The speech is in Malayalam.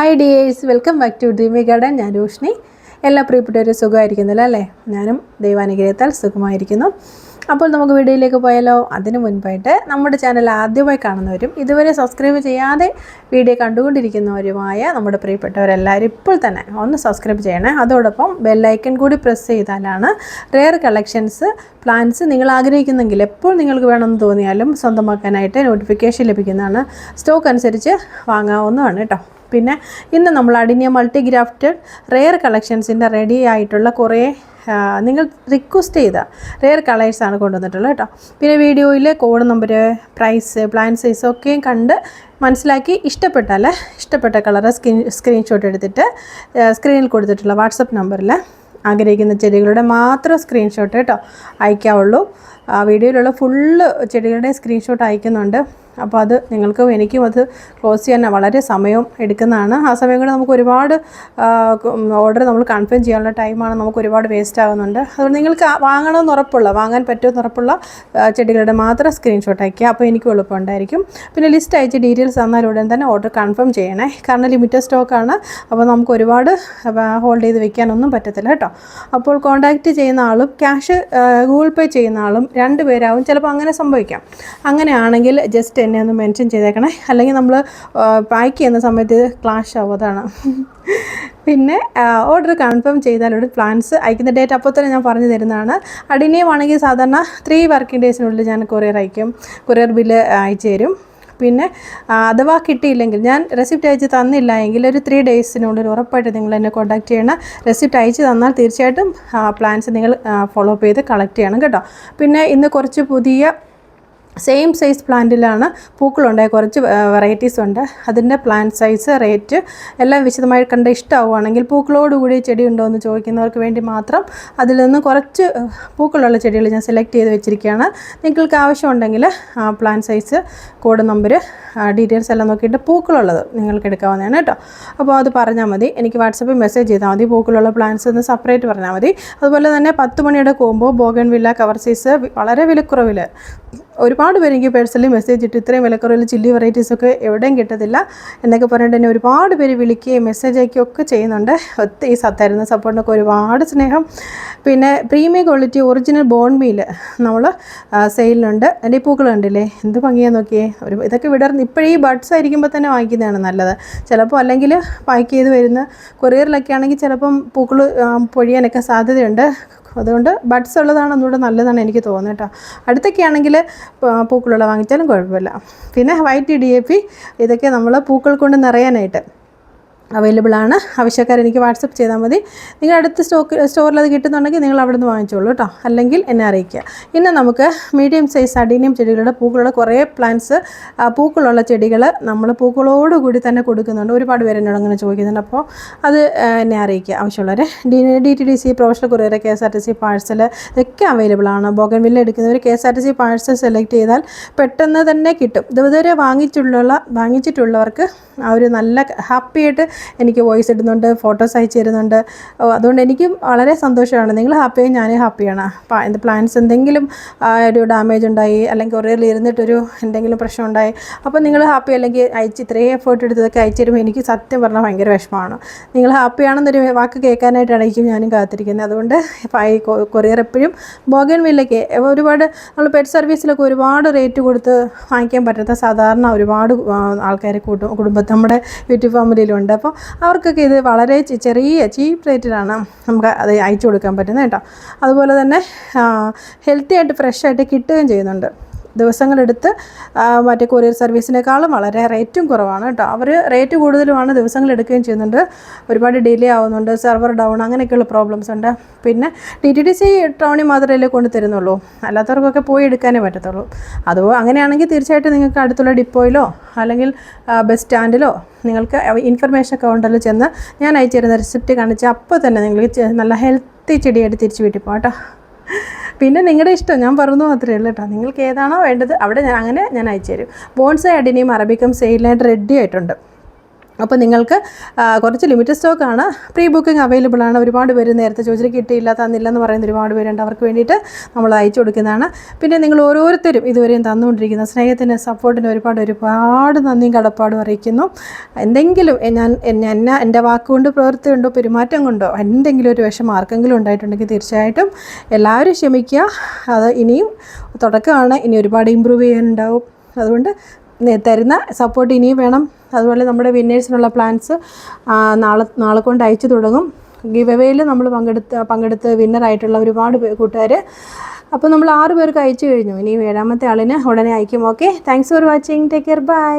Hi dears welcome back to dreamy garden ഞാൻ രോഷ്ണി എല്ലാ പ്രിയപ്പെട്ടവരും സുഖമായിരിക്കുന്നില്ല അല്ലേ? ഞാനും ദൈവാനുഗ്രഹത്താൽ സുഖമായിരിക്കുന്നു. അപ്പോൾ നമുക്ക് വീഡിയോയിലേക്ക് പോയാലോ? അതിനു മുൻപായിട്ട് നമ്മുടെ ചാനൽ ആദ്യമായി കാണുന്നവരും ഇതുവരെ സബ്സ്ക്രൈബ് ചെയ്യാതെ വീഡിയോ കണ്ടുകൊണ്ടിരിക്കുന്നവരുമായ നമ്മുടെ പ്രിയപ്പെട്ടവരെല്ലാവരും ഇപ്പോൾ തന്നെ ഒന്ന് സബ്സ്ക്രൈബ് ചെയ്യണേ. അതോടൊപ്പം ബെല്ലൈക്കൺ കൂടി പ്രസ് ചെയ്താലാണ് റെയർ കളക്ഷൻസ് പ്ലാൻസ് നിങ്ങൾ ആഗ്രഹിക്കുന്നെങ്കിൽ എപ്പോൾ നിങ്ങൾക്ക് വേണമെന്ന് തോന്നിയാലും സ്വന്തമാക്കാനായിട്ട് നോട്ടിഫിക്കേഷൻ ലഭിക്കുന്നതാണ്. സ്റ്റോക്ക് അനുസരിച്ച് വാങ്ങാവുന്നതാണ് കേട്ടോ. പിന്നെ ഇന്ന് നമ്മൾ അടിഞ്ഞ മൾട്ടിഗ്രാഫ്റ്റഡ് റെയർ കളക്ഷൻസിന്റെ റെഡി ആയിട്ടുള്ള കുറേ നിങ്ങൾ റിക്വസ്റ്റ് ചെയ്ത റെയർ കളേഴ്സാണ് കൊണ്ടുവന്നിട്ടുള്ളത് കേട്ടോ. പിന്നെ വീഡിയോയിൽ code number price plan size ഒക്കെയും കണ്ട് മനസ്സിലാക്കി ഇഷ്ടപ്പെട്ടാൽ ഇഷ്ടപ്പെട്ട കളറ് സ്ക്രീൻ സ്ക്രീൻഷോട്ട് എടുത്തിട്ട് സ്ക്രീനിൽ കൊടുത്തിട്ടുള്ള വാട്സപ്പ് നമ്പറിൽ ആഗ്രഹിക്കുന്ന ചെടികളുടെ മാത്രം സ്ക്രീൻഷോട്ട് കേട്ടോ അയക്കാവുള്ളൂ. വീഡിയോയിലുള്ള ഫുള്ള് ചെടികളുടെ സ്ക്രീൻഷോട്ട് അയക്കുന്നുണ്ട്. അപ്പോൾ അത് നിങ്ങൾക്ക് എനിക്കും അത് ക്ലോസ് ചെയ്യാൻ വളരെ സമയം എടുക്കുന്നതാണ്. ആ സമയം കൊണ്ട് നമുക്ക് ഒരുപാട് ഓർഡർ നമ്മൾ കൺഫേം ചെയ്യാനുള്ള ടൈമാണ് നമുക്ക് ഒരുപാട് വേസ്റ്റ് ആകുന്നുണ്ട് അതുകൊണ്ട് നിങ്ങൾക്ക് വാങ്ങണമെന്ന് ഉറപ്പുള്ള വാങ്ങാൻ പറ്റുമെന്ന് ഉറപ്പുള്ള ചെടികളുടെ മാത്രം സ്ക്രീൻഷോട്ട് അയക്കുക അപ്പോൾ എനിക്ക് എളുപ്പമുണ്ടായിരിക്കും പിന്നെ ലിസ്റ്റ് അയച്ച് ഡീറ്റെയിൽസ് തന്നാൽ ഉടൻ തന്നെ ഓർഡർ കൺഫേം ചെയ്യണേ. കാരണം ലിമിറ്റഡ് സ്റ്റോക്കാണ് അപ്പോൾ നമുക്ക് ഒരുപാട് ഹോൾഡ് ചെയ്ത് വെക്കാനൊന്നും പറ്റത്തില്ല കേട്ടോ. അപ്പോൾ കോൺടാക്റ്റ് ചെയ്യുന്ന ആളും ക്യാഷ് ഗൂഗിൾ പേ ചെയ്യുന്ന ആളും രണ്ട് പേരാവും ചിലപ്പോൾ അങ്ങനെ സംഭവിക്കാം. അങ്ങനെയാണെങ്കിൽ ജസ്റ്റ് എന്നെ ഒന്ന് മെൻഷൻ ചെയ്തേക്കണേ. അല്ലെങ്കിൽ നമ്മൾ പാക്ക് ചെയ്യുന്ന സമയത്ത് ഇത് ക്ലാഷ് ആവും അതാണ്. പിന്നെ ഓർഡർ കൺഫേം ചെയ്താലൊരു പ്ലാൻസ് അയക്കുന്ന ഡേറ്റ് അപ്പോൾ തന്നെ ഞാൻ പറഞ്ഞു തരുന്നതാണ്. അടിനെയും ആണെങ്കിൽ സാധാരണ ത്രീ വർക്കിംഗ് ഡേയ്സിനുള്ളിൽ ഞാൻ കൊറിയർ അയക്കും. കൊറിയർ ബില്ല് അയച്ചു തരും. പിന്നെ അഥവാ കിട്ടിയില്ലെങ്കിൽ ഞാൻ റെസിപ്റ്റ് അയച്ച് തന്നില്ല എങ്കിൽ ഒരു ത്രീ ഡേയ്സിനുള്ളിൽ ഉറപ്പായിട്ട് നിങ്ങൾ എന്നെ കോൺടാക്ട് ചെയ്യണം. റെസിപ്റ്റ് അയച്ച് തന്നാൽ തീർച്ചയായിട്ടും പ്ലാൻസ് നിങ്ങൾ ഫോളോ അപ്പ് ചെയ്ത് കളക്ട് ചെയ്യണം കേട്ടോ. പിന്നെ ഇന്ന് കുറച്ച് പുതിയ സെയിം സൈസ് പ്ലാന്റിലാണ് പൂക്കളുണ്ട് കുറച്ച് വെറൈറ്റീസ് ഉണ്ട്. അതിന്റെ പ്ലാന്റ് സൈസ് റേറ്റ് എല്ലാം വിശദമായി കണ്ട് ഇഷ്ടമാവുകയാണെങ്കിൽ പൂക്കളോടുകൂടി ചെടി ഉണ്ടോ എന്ന് ചോദിക്കുന്നവർക്ക് വേണ്ടി മാത്രം അതിൽ നിന്ന് കുറച്ച് പൂക്കളുള്ള ചെടികൾ ഞാൻ സെലക്ട് ചെയ്ത് വെച്ചിരിക്കുകയാണ്. നിങ്ങൾക്ക് ആവശ്യമുണ്ടെങ്കിൽ plant size code number details എല്ലാം നോക്കിയിട്ട് പൂക്കളുള്ളത് നിങ്ങൾക്ക് എടുക്കാവുന്നതാണ് കേട്ടോ. അപ്പോൾ അത് പറഞ്ഞാൽ മതി. എനിക്ക് വാട്സപ്പിൽ മെസ്സേജ് ചെയ്താൽ മതി. പൂക്കളുള്ള പ്ലാന്റ്സ് ഒന്ന് സെപ്പറേറ്റ് പറഞ്ഞാൽ മതി. അതുപോലെ തന്നെ പത്ത് മണിയുടെ combo bougainvillea cover size വളരെ വിലക്കുറവിൽ ഒരുപാട് പേര് എനിക്ക് പേഴ്സണലി മെസ്സേജ് ഇട്ട് ഇത്രയും വിലക്കുറവിൽ ചില്ലി വെറൈറ്റീസ് ഒക്കെ എവിടെയും കിട്ടത്തില്ല എന്നൊക്കെ പറഞ്ഞിട്ട് എന്നെ ഒരുപാട് പേര് വിളിക്കുകയും മെസ്സേജ് അയക്കുകയും ഒക്കെ ചെയ്യുന്നുണ്ട്. ഒത്തിരി സത്തായിരുന്നു സപ്പോർട്ടിനൊക്കെ ഒരുപാട് സ്നേഹം. പിന്നെ premium quality original bone meal നമ്മൾ സെയിലിനുണ്ട് എന്റെ ഈ പൂക്കൾ കണ്ടില്ലേ? എന്ത് ഭംഗിയാന്ന് നോക്കിയേ. ഒരു ഇതൊക്കെ വിടർന്ന് ഇപ്പോഴേ ബഡ്സ് ആയിരിക്കുമ്പോൾ തന്നെ വാങ്ങിക്കുന്നതാണ് നല്ലത്. ചിലപ്പോൾ അല്ലെങ്കിൽ പാക്ക് ചെയ്ത് വരുന്ന കൊറിയറിലൊക്കെ ആണെങ്കിൽ ചിലപ്പം പൂക്കൾ പൊഴിയാനൊക്കെ സാധ്യതയുണ്ട്. അതുകൊണ്ട് ബഡ്സ് ഉള്ളതാണ് ഒന്നുകൂടെ നല്ലതാണ് എനിക്ക് തോന്നുന്നത് കേട്ടോ. അടുത്തൊക്കെ ആണെങ്കിൽ പൂക്കളുള്ള വാങ്ങിച്ചാലും കുഴപ്പമില്ല. പിന്നെ വൈറ്റ് ഡി എ പി ഇതൊക്കെ നമ്മൾ പൂക്കൾ കൊണ്ട് നിറയാനായിട്ട്. അവൈലബിൾ ആണ്. ആവശ്യക്കാർ എനിക്ക് വാട്സപ്പ് ചെയ്താൽ മതി. നിങ്ങൾ അടുത്ത സ്റ്റോക്ക് സ്റ്റോറിൽ അത് കിട്ടുന്നുണ്ടെങ്കിൽ നിങ്ങൾ അവിടെ നിന്ന് വാങ്ങിച്ചോളൂ കേട്ടോ അല്ലെങ്കിൽ എന്നെ അറിയിക്കുക. ഇന്ന് നമുക്ക് മീഡിയം സൈസ് അഡീനിയം ചെടികളുടെ പൂക്കളുടെ കുറേ പ്ലാന്റ്സ് പൂക്കളുള്ള ചെടികൾ നമ്മൾ പൂക്കളോടുകൂടി തന്നെ കൊടുക്കുന്നുണ്ട്. ഒരുപാട് പേര് എന്നോട് അങ്ങനെ ചോദിക്കുന്നുണ്ട്. അപ്പോൾ അത് എന്നെ അറിയിക്കുക. ആവശ്യമുള്ളവരെ D D T D C professional courier K S R T C parcel ഇതൊക്കെ അവൈലബിൾ ആണ്. Bougainvillea എടുക്കുന്നവർ K S R T C parcel select ചെയ്താൽ പെട്ടെന്ന് തന്നെ കിട്ടും. ഇതുവരെ വാങ്ങിച്ചിട്ടുള്ള വാങ്ങിച്ചിട്ടുള്ളവർക്ക് ആ ഒരു നല്ല ഹാപ്പി ആയിട്ട് എനിക്ക് വോയിസ് ഇടുന്നുണ്ട് ഫോട്ടോസ് അയച്ചു തരുന്നുണ്ട്. അതുകൊണ്ട് എനിക്ക് വളരെ സന്തോഷമാണ്. നിങ്ങൾ ഹാപ്പിയായി ഞാനും ഹാപ്പിയാണ്. എന്ത് പ്ലാൻസ് എന്തെങ്കിലും ഒരു ഡാമേജ് ഉണ്ടായി അല്ലെങ്കിൽ കൊറിയറിൽ ഇരുന്നിട്ടൊരു എന്തെങ്കിലും പ്രശ്നം ഉണ്ടായി അപ്പോൾ നിങ്ങൾ ഹാപ്പി അല്ലെങ്കിൽ അയച്ച് ഇത്രയും എഫേർട്ട് എടുത്തതൊക്കെ അയച്ചു തരുമ്പോൾ എനിക്ക് സത്യം പറഞ്ഞാൽ ഭയങ്കര വിഷമമാണ്. നിങ്ങൾ ഹാപ്പിയാണെന്നൊരു വാക്ക് കേൾക്കാനായിട്ടായിരിക്കും ഞാനും കാത്തിരിക്കുന്നത്. അതുകൊണ്ട് ഈ കൊറിയർ എപ്പോഴും ബോഗൻ വില്ലയ്ക്ക് ഒരുപാട് നമ്മൾ പെറ്റ് സർവീസിലൊക്കെ ഒരുപാട് റേറ്റ് കൊടുത്ത് വാങ്ങിക്കാൻ പറ്റാത്ത സാധാരണ ഒരുപാട് ആൾക്കാർ കൂട്ടും കുടുംബത്തിൽ നമ്മുടെ യൂട്യൂബ് ഫാമിലിയിലുണ്ട് അപ്പോൾ അവർക്കൊക്കെ ഇത് വളരെ ചെറിയ ചീപ്പ് റേറ്റിലാണ് നമുക്ക് അത് അയച്ചു കൊടുക്കാൻ പറ്റുന്നത് കേട്ടോ. അതുപോലെ തന്നെ ഹെൽത്തി ആയിട്ട് ഫ്രഷ് ആയിട്ട് കിട്ടുകയും ചെയ്യുന്നുണ്ട്. ദിവസങ്ങളെടുത്ത് മറ്റേ കൊറിയർ സർവീസിനേക്കാളും വളരെ റേറ്റും കുറവാണ് കേട്ടോ. അവർ റേറ്റ് കൂടുതലുമാണ് ദിവസങ്ങൾ എടുക്കുകയും ചെയ്യുന്നുണ്ട്. ഒരുപാട് ഡിലേ ആവുന്നുണ്ട് സെർവർ ഡൗൺ അങ്ങനെയൊക്കെയുള്ള പ്രോബ്ലംസ് ഉണ്ട്. പിന്നെ ടി ടി ഡി സി ടൗണിൽ മാത്രമല്ലേ കൊണ്ട് തരുന്നുള്ളൂ. അല്ലാത്തവർക്കൊക്കെ പോയി എടുക്കാനേ പറ്റത്തുള്ളൂ. അതോ അങ്ങനെയാണെങ്കിൽ തീർച്ചയായിട്ടും നിങ്ങൾക്ക് അടുത്തുള്ള ഡിപ്പോയിലോ അല്ലെങ്കിൽ ബസ് സ്റ്റാൻഡിലോ നിങ്ങൾക്ക് ഇൻഫർമേഷൻ കൗണ്ടറിൽ ചെന്ന് ഞാൻ അയച്ചു തരുന്ന റെസിപ്റ്റ് കാണിച്ച് അപ്പോൾ തന്നെ നിങ്ങൾക്ക് നല്ല ഹെൽത്തി ചെടിയായിട്ട് തിരിച്ചു വീട്ടിൽ കേട്ടോ. പിന്നെ നിങ്ങളുടെ ഇഷ്ടം ഞാൻ പറഞ്ഞു മാത്രമേ ഉള്ളൂ കേട്ടോ. നിങ്ങൾക്ക് ഏതാണോ വേണ്ടത് അവിടെ ഞാൻ അങ്ങനെ ഞാൻ അയച്ചു തരും ബോൺസൈ അഡിനിയും അറബിക്കും സെയിലായിട്ട് റെഡി ആയിട്ടുണ്ട്. അപ്പോൾ നിങ്ങൾക്ക് കുറച്ച് ലിമിറ്റഡ് സ്റ്റോക്കാണ് പ്രീ ബുക്കിംഗ് അവൈലബിൾ ആണ്. ഒരുപാട് പേര് നേരത്തെ ചോദിച്ചിട്ട് കിട്ടിയില്ല തന്നില്ലെന്ന് പറയുന്ന ഒരുപാട് പേരുണ്ട്. അവർക്ക് വേണ്ടിയിട്ട് നമ്മൾ അയച്ചു കൊടുക്കുന്നതാണ്. പിന്നെ നിങ്ങൾ ഓരോരുത്തരും ഇതുവരെയും തന്നുകൊണ്ടിരിക്കുന്ന സ്നേഹത്തിന് സപ്പോർട്ടിന് ഒരുപാട് ഒരുപാട് നന്ദിയും കടപ്പാടും അറിയിക്കുന്നു. എന്തെങ്കിലും ഞാൻ എന്നെ എന്റെ വാക്കുകൊണ്ട് പ്രവൃത്തി കൊണ്ടോ പെരുമാറ്റം കൊണ്ടോ എന്തെങ്കിലും ഒരു വിഷമം ആർക്കെങ്കിലും ഉണ്ടായിട്ടുണ്ടെങ്കിൽ തീർച്ചയായിട്ടും എല്ലാവരും ക്ഷമിക്കുക. അത് ഇനിയും തുടക്കമാണ്. ഇനി ഒരുപാട് ഇമ്പ്രൂവ് ചെയ്യാനുണ്ടാവും. അതുകൊണ്ട് തരുന്ന സപ്പോർട്ട് ഇനിയും വേണം. അതുപോലെ നമ്മുടെ വിന്നേഴ്സിനുള്ള പ്ലാൻസ് നാളെ നാളെ കൊണ്ട് അയച്ചു തുടങ്ങും. ഗിവ് എവേയിൽ നമ്മൾ പങ്കെടുത്ത് പങ്കെടുത്ത് വിന്നറായിട്ടുള്ള ഒരുപാട് കൂട്ടുകാർ അപ്പോൾ നമ്മൾ ആറ് പേർക്ക് അയച്ചു കഴിഞ്ഞു. ഇനി ഏഴാമത്തെ ആളിന് ഉടനെ അയക്കും. Okay thanks for watching take care bye